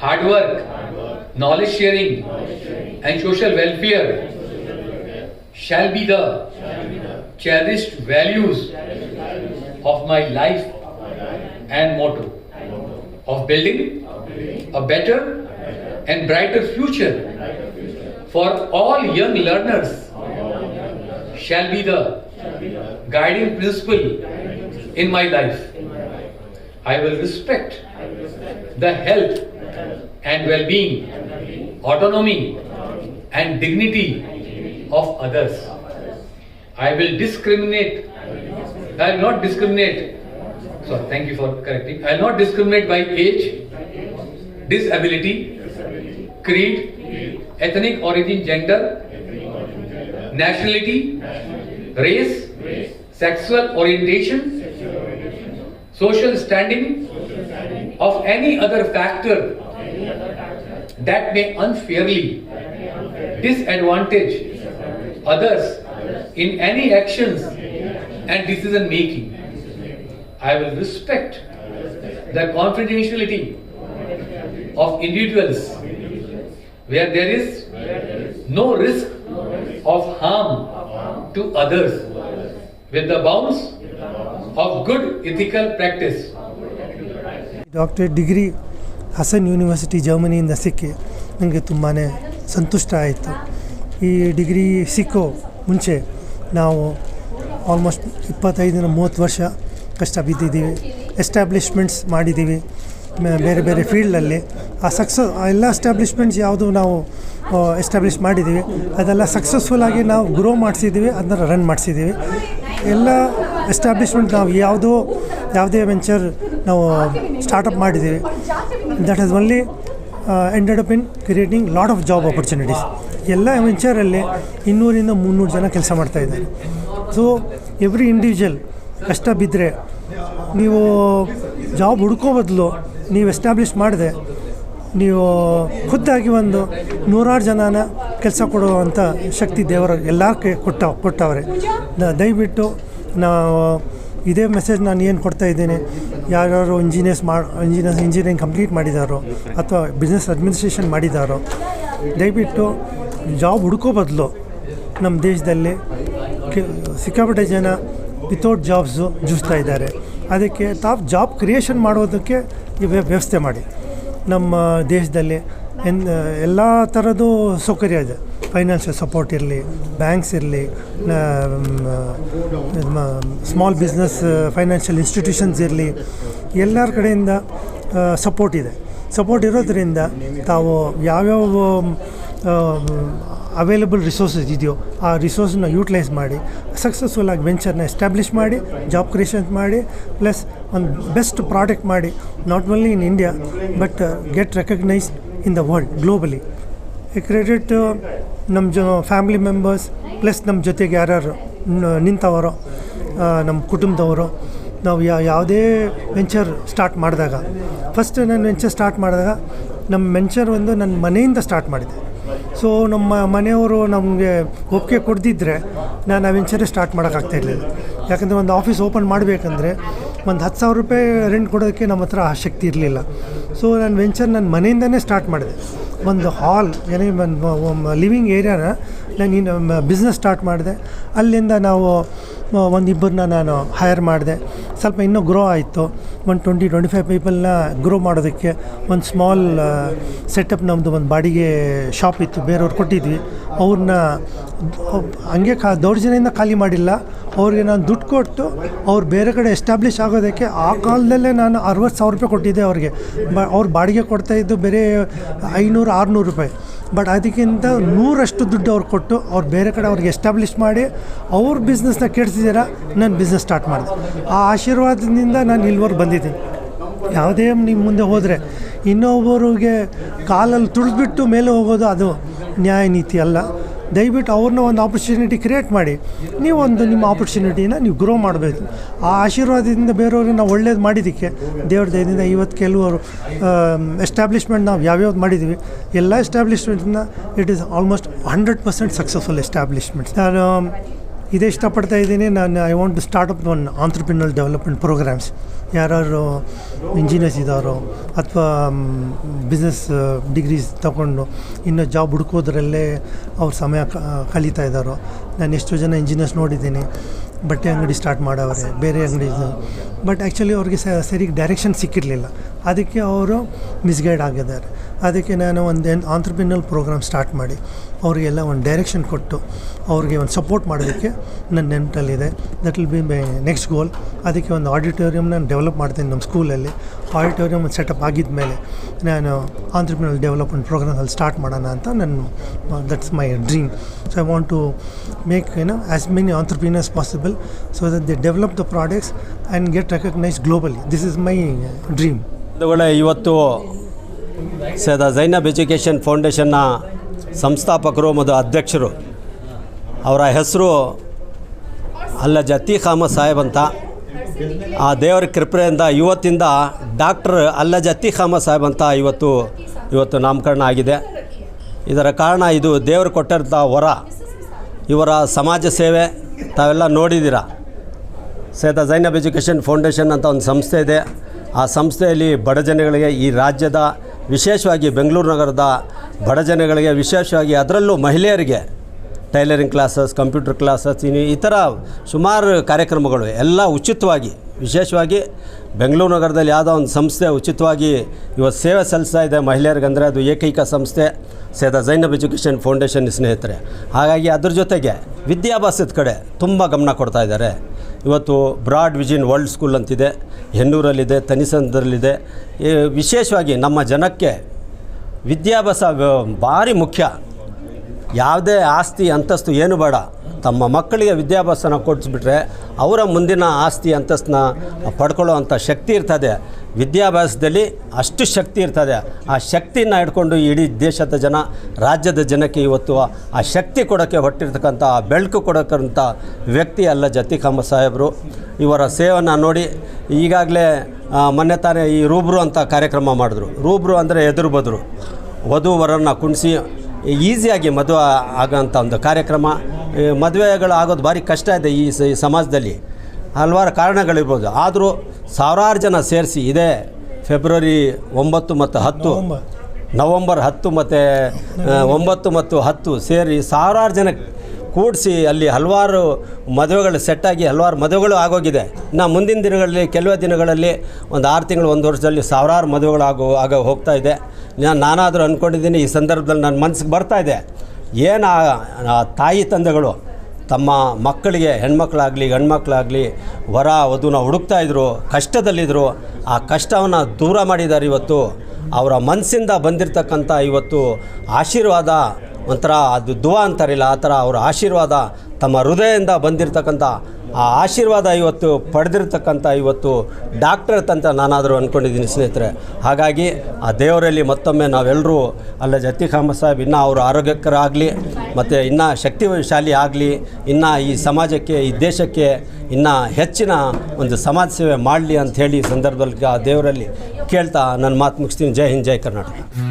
hard work, knowledge, sharing, and social welfare, shall, be the cherished values, of my life, and motto of building, a, better and brighter future, for all young learners shall be the, guiding principle in my life. I will respect the health and well being, autonomy and dignity of others. I will discriminate, I will not discriminate. Sorry, thank you for correcting. I will not discriminate by age, disability, creed, ethnic origin, gender, nationality, race, sexual orientation, social standing, of any other factor that may unfairly disadvantage others in any actions and decision making. I will respect the confidentiality of individuals where there is no risk of harm to others with the bounds of good ethical practice. Doctorate degree Hassan university ಜರ್ಮನಿಯಿಂದ ಸಿಕ್ಕಿ ನನಗೆ ತುಂಬಾ ಸಂತುಷ್ಟ ಆಯಿತು. ಈ degree ಸಿಕ್ಕೋ ಮುಂಚೆ ನಾವು almost ಇಪ್ಪತ್ತೈದರಿಂದ ಮೂವತ್ತು ವರ್ಷ ಕಷ್ಟ ಬಿದ್ದಿದ್ದೀವಿ. ಎಸ್ಟಾಬ್ಲಿಷ್ಮೆಂಟ್ಸ್ ಮಾಡಿದ್ದೀವಿ. ಬೇರೆ ಬೇರೆ ಫೀಲ್ಡಲ್ಲಿ. ಆ ಸಕ್ಸಸ್ ಎಲ್ಲ ಎಸ್ಟಾಬ್ಲಿಷ್ಮೆಂಟ್ಸ್ ಯಾವುದು ನಾವು ಎಸ್ಟಾಬ್ಲಿಷ್ ಮಾಡಿದ್ದೀವಿ. ಅದೆಲ್ಲ ಸಕ್ಸಸ್ಫುಲ್ಲಾಗಿ ನಾವು ಗ್ರೋ ಮಾಡಿಸಿದ್ದೀವಿ, ಅದನ್ನ ರನ್ ಮಾಡಿಸಿದ್ದೀವಿ. ಎಲ್ಲ ಎಸ್ಟಾಬ್ಲಿಷ್ಮೆಂಟ್ ನಾವು ಯಾವುದೋ ಯಾವುದೇ ವೆಂಚರ್ ನಾವು ಸ್ಟಾರ್ಟಪ್ ಮಾಡಿದ್ದೀವಿ. That is only ended up in creating lot of job opportunities ಎಲ್ಲ ವೆಂಚರಲ್ಲಿ ಇನ್ನೂರಿಂದ ಮುನ್ನೂರು ಜನ ಕೆಲಸ ಮಾಡ್ತಾಯಿದ್ದಾರೆ ಸೊ ಎವ್ರಿ ಇಂಡಿವಿಜುವಲ್ ಕಷ್ಟ ಬಿದ್ದರೆ ನೀವು ಜಾಬ್ ಹುಡ್ಕೋ ಬದಲು ನೀವು ಎಸ್ಟಾಬ್ಲಿಷ್ ಮಾಡಿದೆ ನೀವು ಖುದ್ದಾಗಿ ಒಂದು ನೂರಾರು ಜನನ ಕೆಲಸ ಕೊಡುವಂಥ ಶಕ್ತಿ ದೇವರ ಎಲ್ಲ ಕೊಟ್ಟ, ಕೊಟ್ಟವ್ರೆ. ದಯವಿಟ್ಟು ನಾವು ಇದೇ ಮೆಸೇಜ್ ನಾನು ಏನು ಕೊಡ್ತಾ ಇದ್ದೀನಿ, ಯಾರ್ಯಾರು ಇಂಜಿನಿಯರ್ಸ್ ಮಾಡಿ ಇಂಜಿನಿಯರ್ಸ್ ಇಂಜಿನಿಯರಿಂಗ್ ಕಂಪ್ಲೀಟ್ ಮಾಡಿದಾರೋ ಅಥವಾ ಬಿಸ್ನೆಸ್ ಅಡ್ಮಿನಿಸ್ಟ್ರೇಷನ್ ಮಾಡಿದಾರೋ, ದಯವಿಟ್ಟು ಜಾಬ್ ಹುಡ್ಕೋ ಬದಲು ನಮ್ಮ ದೇಶದಲ್ಲಿ ಸಿಕ್ಕಾಪಟ್ಟೆ ಜನ ವಿತೌಟ್ ಜಾಬ್ಸು ಜೂಸ್ತಾ ಇದ್ದಾರೆ. ಅದಕ್ಕೆ ತಾವು ಜಾಬ್ ಕ್ರಿಯೇಷನ್ ಮಾಡೋದಕ್ಕೆ ವ್ಯವಸ್ಥೆ ಮಾಡಿ. ನಮ್ಮ ದೇಶದಲ್ಲಿ. ಎನ್ ಎಲ್ಲ ಥರದ್ದು ಸೌಕರ್ಯ ಇದೆ. ಫೈನಾನ್ಷಿಯಲ್ ಸಪೋರ್ಟ್ ಇರಲಿ ಬ್ಯಾಂಕ್ಸ್ ಇರಲಿ ಸ್ಮಾಲ್ ಬಿಸ್ನೆಸ್ ಫೈನಾನ್ಷಿಯಲ್ ಇನ್ಸ್ಟಿಟ್ಯೂಷನ್ಸ್ ಇರಲಿ, ಎಲ್ಲರ ಕಡೆಯಿಂದ ಸಪೋರ್ಟ್ ಇದೆ. ಸಪೋರ್ಟ್ ಇರೋದರಿಂದ ತಾವು ಯಾವ್ಯಾವ ಅವೈಲಬಲ್ ರಿಸೋರ್ಸಸ್ ಇದೆಯೋ, ಆ ರಿಸೋರ್ಸನ್ನ ಯೂಟಿಲೈಸ್ ಮಾಡಿ ಸಕ್ಸಸ್ಫುಲ್ಲಾಗಿ ವೆಂಚರ್ನ ಎಸ್ಟಾಬ್ಲಿಷ್ ಮಾಡಿ ಜಾಬ್ ಕ್ರಿಯೇಷನ್ ಮಾಡಿ ಪ್ಲಸ್ ಒಂದು ಬೆಸ್ಟ್ ಪ್ರಾಡಕ್ಟ್ ಮಾಡಿ not only in India but get recognised in the world globally credit ನಮ್ಮ ಜ ಫ್ಯಾಮಿಲಿ ಮೆಂಬರ್ಸ್ ಪ್ಲಸ್ ನಮ್ಮ ಜೊತೆಗೆ ಯಾರ್ಯಾರು ನಿಂತವರೋ ನಮ್ಮ ಕುಟುಂಬದವರು, ನಾವು ಯಾ, ಯಾವುದೇ ವೆಂಚರ್ ಸ್ಟಾರ್ಟ್ ಮಾಡಿದಾಗ ಫಸ್ಟ್ ನಾನು ವೆಂಚರ್ ಸ್ಟಾರ್ಟ್ ಮಾಡಿದಾಗ ನಮ್ಮ ವೆಂಚರ್ ಒಂದು ನನ್ನ ಮನೆಯಿಂದ ಸ್ಟಾರ್ಟ್ ಮಾಡಿದೆ. but ಸೊ ನಮ್ಮ ಮನೆಯವರು ನಮಗೆ ಒಪ್ಪಿಗೆ ಕೊಡದಿದ್ದರೆ ನಾನು ಆ ವೆಂಚರೇ ಸ್ಟಾರ್ಟ್ ಮಾಡೋಕ್ಕಾಗ್ತಾಯಿರಲಿಲ್ಲ ಯಾಕಂದರೆ ಒಂದು ಆಫೀಸ್ ಓಪನ್ ಮಾಡಬೇಕಂದ್ರೆ ಒಂದು ಹತ್ತು ಸಾವಿರ ರೂಪಾಯಿ ರೆಂಟ್ ಕೊಡೋದಕ್ಕೆ ನಮ್ಮ ಹತ್ರ ಆ ಶಕ್ತಿ ಇರಲಿಲ್ಲ. ಸೊ ನಾನು ವೆಂಚರ್ ನನ್ನ ಮನೆಯಿಂದನೇ ಸ್ಟಾರ್ಟ್ ಮಾಡಿದೆ. ಒಂದು ಹಾಲ್ ಏನೇ ಲಿವಿಂಗ್ ಏರಿಯಾನ ನಾನು ಇನ್ನು ಬಿಸ್ನೆಸ್ ಸ್ಟಾರ್ಟ್ ಮಾಡಿದೆ. ಅಲ್ಲಿಂದ ನಾವು ಒಂದಿಬ್ಬರನ್ನ ನಾನು ಹೈರ್ ಮಾಡಿದೆ. ಸ್ವಲ್ಪ ಇನ್ನೂ ಗ್ರೋ ಆಯಿತು. ಒಂದು ಟ್ವೆಂಟಿ ಟ್ವೆಂಟಿ ಫೈವ್ ಪೀಪಲ್ನ ಗ್ರೋ ಮಾಡೋದಕ್ಕೆ ಒಂದು ಸ್ಮಾಲ್ ಸೆಟಪ್ ನಮ್ಮದು ಒಂದು ಬಾಡಿಗೆ ಶಾಪ್ ಇತ್ತು ಬೇರೆಯವ್ರು ಕೊಟ್ಟಿದ್ವಿ. ಅವ್ರನ್ನ ಹಂಗೆ ಕಾ ದೌರ್ಜನ್ಯದಿಂದ ಖಾಲಿ ಮಾಡಿಲ್ಲ. ಅವ್ರಿಗೆ ನಾನು ದುಡ್ಡು ಕೊಟ್ಟು ಅವ್ರು ಬೇರೆ ಕಡೆ ಎಸ್ಟಾಬ್ಲಿಷ್ ಆಗೋದಕ್ಕೆ ಆ ಕಾಲದಲ್ಲೇ ನಾನು ಅರವತ್ತು ಸಾವಿರ ರೂಪಾಯಿ ಕೊಟ್ಟಿದ್ದೆ ಅವ್ರಿಗೆ. ಬ ಅವ್ರು ಬಾಡಿಗೆ ಕೊಡ್ತಾಯಿದ್ದು ಬೇರೆ ಐನೂರು, ಆರುನೂರು ರೂಪಾಯಿ. ಬಟ್ ಅದಕ್ಕಿಂತ ನೂರಷ್ಟು ದುಡ್ಡು ಅವ್ರು ಕೊಟ್ಟು ಅವ್ರು ಬೇರೆ ಕಡೆ ಅವ್ರಿಗೆ ಎಸ್ಟಾಬ್ಲಿಷ್ ಮಾಡಿ ಅವ್ರ ಬಿಸ್ನೆಸ್ನ ಕೆಡಿಸಿದ್ದೀರ, ನಾನು ಬಿಸ್ನೆಸ್ ಸ್ಟಾರ್ಟ್ ಮಾಡಿದೆ. ಆ ಆಶೀರ್ವಾದದಿಂದ ನಾನು ಇಲ್ಲಿವರೆಗೆ ಬಂದಿದ್ದೀನಿ. ಯಾವುದೇ ನಿಮ್ಮ ಮುಂದೆ ಹೋದರೆ ಇನ್ನೊಬ್ಬರಿಗೆ ಕಾಲಲ್ಲಿ ತುಳಿದ್ಬಿಟ್ಟು ಮೇಲೆ ಹೋಗೋದು ಅದು. ನ್ಯಾಯ ನೀತಿ ಅಲ್ಲ ದಯವಿಟ್ಟು ಅವ್ರನ್ನ ಒಂದು ಆಪರ್ಚುನಿಟಿ ಕ್ರಿಯೇಟ್ ಮಾಡಿ. ನೀವೊಂದು ನಿಮ್ಮ ಆಪರ್ಚುನಿಟಿನ ನೀವು ಗ್ರೋ ಮಾಡಬೇಕು. ಆ ಆಶೀರ್ವಾದದಿಂದ ಬೇರೆಯವ್ರಿಗೆ ನಾವು ಒಳ್ಳೇದು ಮಾಡಿದ್ದಕ್ಕೆ, ದೇವ್ರ ದಯದಿಂದ ಇವತ್ತು ಕೆಲವರು ಎಸ್ಟಾಬ್ಲಿಷ್ಮೆಂಟ್ ನಾವು ಯಾವ್ಯಾವ್ದು ಮಾಡಿದ್ದೀವಿ, ಎಲ್ಲ ಎಸ್ಟಾಬ್ಲಿಷ್ಮೆಂಟ್ನ it is almost hundred percent successful establishment ನಾನು ಇದೇ, ಇಷ್ಟಪಡ್ತಾ ಇದ್ದೀನಿ. ನಾನು I want to start up one entrepreneurial development programmes ಯಾರು ಇಂಜಿನಿಯರ್ಸ್ ಇದ್ದಾರೋ ಅಥವಾ ಬಿಸ್ನೆಸ್ ಡಿಗ್ರೀಸ್ ತಗೊಂಡು ಇನ್ನು ಜಾಬ್ ಹುಡುಕೋದ್ರಲ್ಲೇ ಅವ್ರ ಸಮಯ ಕಲಿತಾ ಇದ್ದಾರೋ ನಾನು ಎಷ್ಟೋ ಜನ ಇಂಜಿನಿಯರ್ಸ್ ನೋಡಿದ್ದೀನಿ. ಬಟ್ಟೆ ಅಂಗಡಿ ಸ್ಟಾರ್ಟ್ ಮಾಡೋವ್ರೆ, ಬೇರೆ ಅಂಗಡಿ ಬಟ್ ಆ್ಯಕ್ಚುಲಿ ಅವ್ರಿಗೆ ಸರಿಗೆ ಡೈರೆಕ್ಷನ್ ಸಿಕ್ಕಿರಲಿಲ್ಲ. ಅದಕ್ಕೆ ಅವರು ಮಿಸ್ಗೈಡ್ ಆಗಿದ್ದಾರೆ. ಅದಕ್ಕೆ ನಾನು ಒಂದು ಆಂಟ್ರಪ್ರಿನಲ್ ಪ್ರೋಗ್ರಾಮ್ ಸ್ಟಾರ್ಟ್ ಮಾಡಿ, ಅವರಿಗೆಲ್ಲ ಒಂದು ಡೈರೆಕ್ಷನ್ ಕೊಟ್ಟು ಅವ್ರಿಗೆ ಒಂದು ಸಪೋರ್ಟ್ ಮಾಡೋದಕ್ಕೆ ನನ್ನ ನೆನಪಲ್ಲಿದೆ. That will be my next goal ಅದಕ್ಕೆ ಒಂದು ಆಡಿಟೋರಿಯಮ್ ನಾನು ಡೆವಲಪ್ ಮಾಡ್ತೀನಿ ನಮ್ಮ ಸ್ಕೂಲಲ್ಲಿ ಆಡಿಟೋರಿಯಮ್ ಸೆಟಪ್ ಆಗಿದ ಮೇಲೆ ನಾನು ಆಂಟ್ರಪ್ರಿನಲ್ ಡೆವಲಪ್ಮೆಂಟ್ ಪ್ರೋಗ್ರಾಮಲ್ಲಿ ಸ್ಟಾರ್ಟ್ ಮಾಡೋಣ ಅಂತ ನನ್ನ that's my dream so I want to make you know as many entrepreneurs possible so that they develop the products and get recognise globally this is my dream ಇವತ್ತು ಸದ Zainab education ಫೌಂಡೇಶನ್ನ ಸಂಸ್ಥಾಪಕರು ಮತ್ತು ಅಧ್ಯಕ್ಷರು, ಅವರ ಹೆಸರು ಅಲ್ಲ ಜತಿ ಖಾಮ ಸಾಹೇಬ್ ಅಂತ. ಆ ದೇವರ ಕೃಪೆಯಿಂದ ಇವತ್ತಿಂದ ಡಾಕ್ಟರ್ ಅಲ್ಲ ಜತಿ ಖಾಮ ಸಾಹೇಬ್ ಅಂತ ಇವತ್ತು ಇವತ್ತು ನಾಮಕರಣ ಆಗಿದೆ. ಇದರ ಕಾರಣ ಇದು ದೇವರು ಕೊಟ್ಟಿರೋಂಥ ವರ. ಇವರ ಸಮಾಜ ಸೇವೆ, ತಾವೆಲ್ಲ ನೋಡಿದ್ದೀರ? ಸೇತ ಜೈನಬ್ ಎಜುಕೇಷನ್ ಫೌಂಡೇಶನ್ ಅಂತ ಒಂದು ಸಂಸ್ಥೆ ಇದೆ. ಆ ಸಂಸ್ಥೆಯಲ್ಲಿ ಬಡ ಜನಗಳಿಗೆ ಈ ರಾಜ್ಯದ ವಿಶೇಷವಾಗಿ ಬೆಂಗಳೂರು ನಗರದ ಬಡ ಜನಗಳಿಗೆ ವಿಶೇಷವಾಗಿ ಅದರಲ್ಲೂ ಮಹಿಳೆಯರಿಗೆ ಟೈಲರಿಂಗ್ ಕ್ಲಾಸಸ್, ಕಂಪ್ಯೂಟರ್ ಕ್ಲಾಸಸ್ ಇನ್ನು ಥರ ಸುಮಾರು ಕಾರ್ಯಕ್ರಮಗಳು ಎಲ್ಲ ಉಚಿತವಾಗಿ, ವಿಶೇಷವಾಗಿ ಬೆಂಗಳೂರು ನಗರದಲ್ಲಿ ಯಾವುದೋ ಒಂದು ಸಂಸ್ಥೆ ಉಚಿತವಾಗಿ ಇವತ್ತು ಸೇವೆ ಸಲ್ಲಿಸ್ತಾ ಇದೆ ಮಹಿಳೆಯರಿಗಂದರೆ ಅದು ಏಕೈಕ ಸಂಸ್ಥೆ ಸೇದ ಜೈನಬ್ ಎಜುಕೇಷನ್ ಫೌಂಡೇಶನ್ ಸ್ನೇಹಿತರೆ. ಹಾಗಾಗಿ ಅದ್ರ ಜೊತೆಗೆ ವಿದ್ಯಾಭ್ಯಾಸದ ಕಡೆ ತುಂಬ ಗಮನ ಕೊಡ್ತಾ ಇದ್ದಾರೆ. ಇವತ್ತು ಬ್ರಾಡ್ ವಿಜಿನ್ ವರ್ಲ್ಡ್ ಸ್ಕೂಲ್ ಅಂತಿದೆ. ಹೆನ್ನೂರಲ್ಲಿದೆ ತನಿಸಂದ್ರಲ್ಲಿದೆ. ವಿಶೇಷವಾಗಿ ನಮ್ಮ ಜನಕ್ಕೆ ವಿದ್ಯಾಭ್ಯಾಸ ಭಾರಿ ಮುಖ್ಯ. ಯಾವುದೇ ಆಸ್ತಿ ಅಂತಸ್ತು ಏನು ಬೇಡ. ತಮ್ಮ ಮಕ್ಕಳಿಗೆ ವಿದ್ಯಾಭ್ಯಾಸನ ಕೊಡಿಸ್ಬಿಟ್ರೆ ಅವರ ಮುಂದಿನ ಆಸ್ತಿ ಅಂತಸ್ತನ್ನ ಪಡ್ಕೊಳ್ಳೋ ಅಂಥ ಶಕ್ತಿ ಇರ್ತದೆ. ವಿದ್ಯಾಭ್ಯಾಸದಲ್ಲಿ ಅಷ್ಟು ಶಕ್ತಿ ಇರ್ತದೆ. ಆ ಶಕ್ತಿನ ಹಿಡ್ಕೊಂಡು ಇಡೀ ದೇಶದ ಜನ, ರಾಜ್ಯದ ಜನಕ್ಕೆ ಇವತ್ತು ಆ ಶಕ್ತಿ ಕೊಡೋಕ್ಕೆ ಹೊಟ್ಟಿರ್ತಕ್ಕಂಥ ಆ ಬೆಳಕು ಕೊಡೋಕ್ಕಂಥ ವ್ಯಕ್ತಿ ಅಲ್ಲ ಜತಿಕಮ್ಮ ಸಾಹೇಬರು. ಇವರ ಸೇವೆಯನ್ನು ನೋಡಿ ಈಗಾಗಲೇ ಮೊನ್ನೆ ತಾನೇ ಈ ರೂಬ್ರು ಅಂತ ಕಾರ್ಯಕ್ರಮ ಮಾಡಿದ್ರು. ರೂಬ್ರು ಅಂದರೆ ಎದುರು ಬದರು. ವಧು ವರನ್ನ ಕುಣಿಸಿ, ಈಸಿಯಾಗಿ ಮದುವೆ ಆಗೋಂಥ ಒಂದು ಕಾರ್ಯಕ್ರಮ. ಈ ಮದುವೆಗಳು ಆಗೋದು ಭಾರಿ ಕಷ್ಟ ಇದೆ ಈ ಸ- ಈ ಸಮಾಜದಲ್ಲಿ. ಹಲವಾರು ಕಾರಣಗಳಿರ್ಬೋದು. ಆದರೂ ಸಾವಿರಾರು ಜನ ಸೇರಿಸಿ ಇದೇ ಫೆಬ್ರವರಿ ಒಂಬತ್ತು ಮತ್ತು ಹತ್ತು ನವಂಬರ್. ನವಂಬರ್ ಹತ್ತು ಮತ್ತು ಒಂಬತ್ತು ಮತ್ತು ಹತ್ತು ಸೇರಿ ಸಾವಿರಾರು ಜನ ಕೂಡಿಸಿ ಅಲ್ಲಿ ಹಲವಾರು ಮದುವೆಗಳು ಸೆಟ್ಟಾಗಿ ಹಲವಾರು ಮದುವೆಗಳು ಆಗೋಗಿದೆ. ನಾ ಮುಂದಿನ ದಿನಗಳಲ್ಲಿ ಕೆಲವೇ ದಿನಗಳಲ್ಲಿ ಒಂದು ಆರು ತಿಂಗಳು ಒಂದು ವರ್ಷದಲ್ಲಿ ಸಾವಿರಾರು ಮದುವೆಗಳು ಆಗೋ ಆಗ ಹೋಗ್ತಾ ಇದೆ. ನಾನು ನಾನಾದರೂ ಅಂದ್ಕೊಂಡಿದ್ದೀನಿ ಈ ಸಂದರ್ಭದಲ್ಲಿ ನನ್ನ ಮನಸ್ಸಿಗೆ ಬರ್ತಾ ಇದೆ. ಏನು ಆ- ತಾಯಿ ತಂದೆಗಳು ತಮ್ಮ ಮಕ್ಕಳಿಗೆ, ಹೆಣ್ಮಕ್ಳಾಗಲಿ, ಗಂಡ್ಮಕ್ಳಾಗಲಿ ವರ, ವಧುನ ಹುಡುಕ್ತಾ ಇದ್ರು ಕಷ್ಟದಲ್ಲಿದ್ದರು ಆ ಕಷ್ಟವನ್ನು ದೂರ ಮಾಡಿದ್ದಾರೆ ಇವತ್ತು. ಅವರ ಮನಸ್ಸಿಂದ ಬಂದಿರತಕ್ಕಂಥ ಇವತ್ತು ಆಶೀರ್ವಾದ ಒಂಥರ ಅದು ದುವಾ ಅಂತಾರಿಲ್ಲ, ಆ ಥರ ಅವರ ಆಶೀರ್ವಾದ ತಮ್ಮ ಹೃದಯದಿಂದ ಬಂದಿರತಕ್ಕಂಥ ಆ ಆಶೀರ್ವಾದ ಇವತ್ತು ಪಡೆದಿರ್ತಕ್ಕಂಥ ಇವತ್ತು ಡಾಕ್ಟರ್ ತಂತ ನಾನಾದರೂ ಅಂದ್ಕೊಂಡಿದ್ದೀನಿ ಸ್ನೇಹಿತರೆ. ಹಾಗಾಗಿ ಆ ದೇವರಲ್ಲಿ ಮತ್ತೊಮ್ಮೆ ನಾವೆಲ್ಲರೂ ಅಲ್ಲ ಜತಿ ಖಾಮ ಸಾಹೇಬ್ ಇನ್ನೂ ಅವರು ಆರೋಗ್ಯಕರಾಗಲಿ, ಮತ್ತು ಇನ್ನೂ ಶಕ್ತಿಶಾಲಿ ಆಗಲಿ, ಇನ್ನೂ ಈ ಸಮಾಜಕ್ಕೆ, ಈ ದೇಶಕ್ಕೆ ಇನ್ನೂ ಹೆಚ್ಚಿನ ಒಂದು ಸಮಾಜ ಸೇವೆ ಮಾಡಲಿ ಅಂತ ಹೇಳಿ ಸಂದರ್ಭದಲ್ಲಿ ಆ ದೇವರಲ್ಲಿ ಕೇಳ್ತಾ ನನ್ನ ಮಾತು ಮುಗಿಸ್ತೀನಿ. ಜೈ ಹಿಂದ್, ಜೈ ಕರ್ನಾಟಕ.